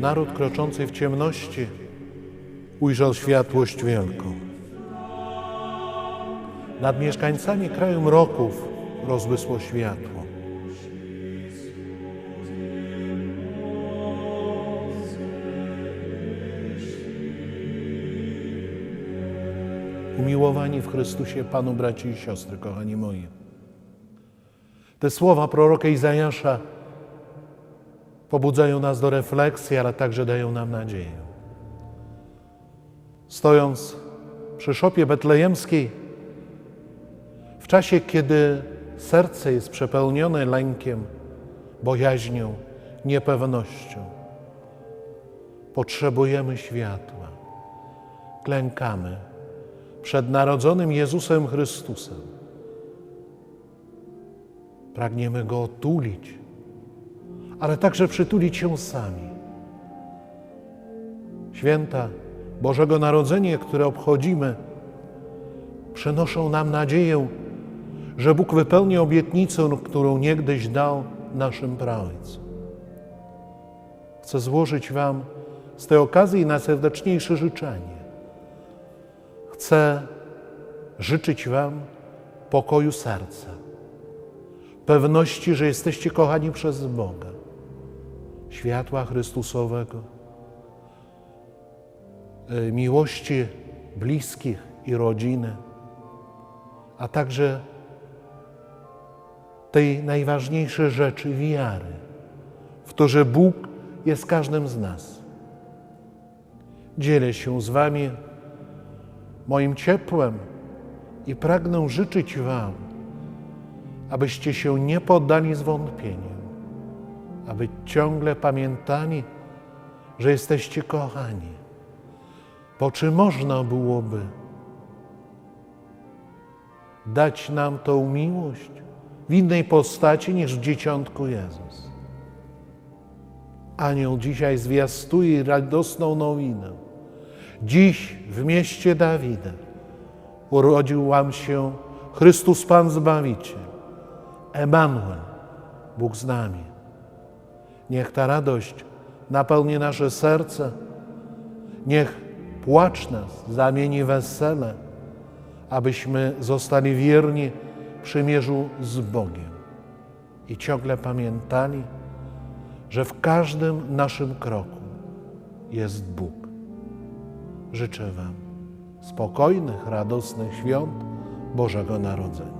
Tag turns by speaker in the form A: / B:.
A: naród kroczący w ciemności ujrzał światłość wielką. Nad mieszkańcami kraju mroków rozbłysło światło. Umiłowani w Chrystusie Panu braci i siostry, kochani moi. Te słowa proroka Izajasza pobudzają nas do refleksji, ale także dają nam nadzieję. Stojąc przy szopie betlejemskiej, w czasie, kiedy serce jest przepełnione lękiem, bojaźnią, niepewnością, potrzebujemy światła. Klękamy przed narodzonym Jezusem Chrystusem. Pragniemy Go otulić, ale także przytulić się sami. Święta Bożego Narodzenia, które obchodzimy, przynoszą nam nadzieję, że Bóg wypełni obietnicę, którą niegdyś dał naszym praojcom. Chcę złożyć Wam z tej okazji najserdeczniejsze życzenie. Chcę życzyć Wam pokoju serca, pewności, że jesteście kochani przez Boga, światła Chrystusowego, y, miłości bliskich i rodziny, a także tej najważniejszej rzeczy wiary, w to, że Bóg jest każdym z nas. Dzielę się z Wami moim ciepłem i pragnę życzyć Wam, abyście się nie poddali zwątpieniu, aby ciągle pamiętali, że jesteście kochani. Po czy można byłoby dać nam tą miłość w innej postaci niż w dzieciątku Jezus? Anioł dzisiaj zwiastuje radosną nowinę. Dziś w mieście Dawida urodził wam się Chrystus Pan Zbawiciel, Emanuel, Bóg z nami. Niech ta radość napełni nasze serce, niech płacz nas zamieni wesele, abyśmy zostali wierni przymierzu z Bogiem i ciągle pamiętali, że w każdym naszym kroku jest Bóg. Życzę Wam spokojnych, radosnych świąt Bożego Narodzenia.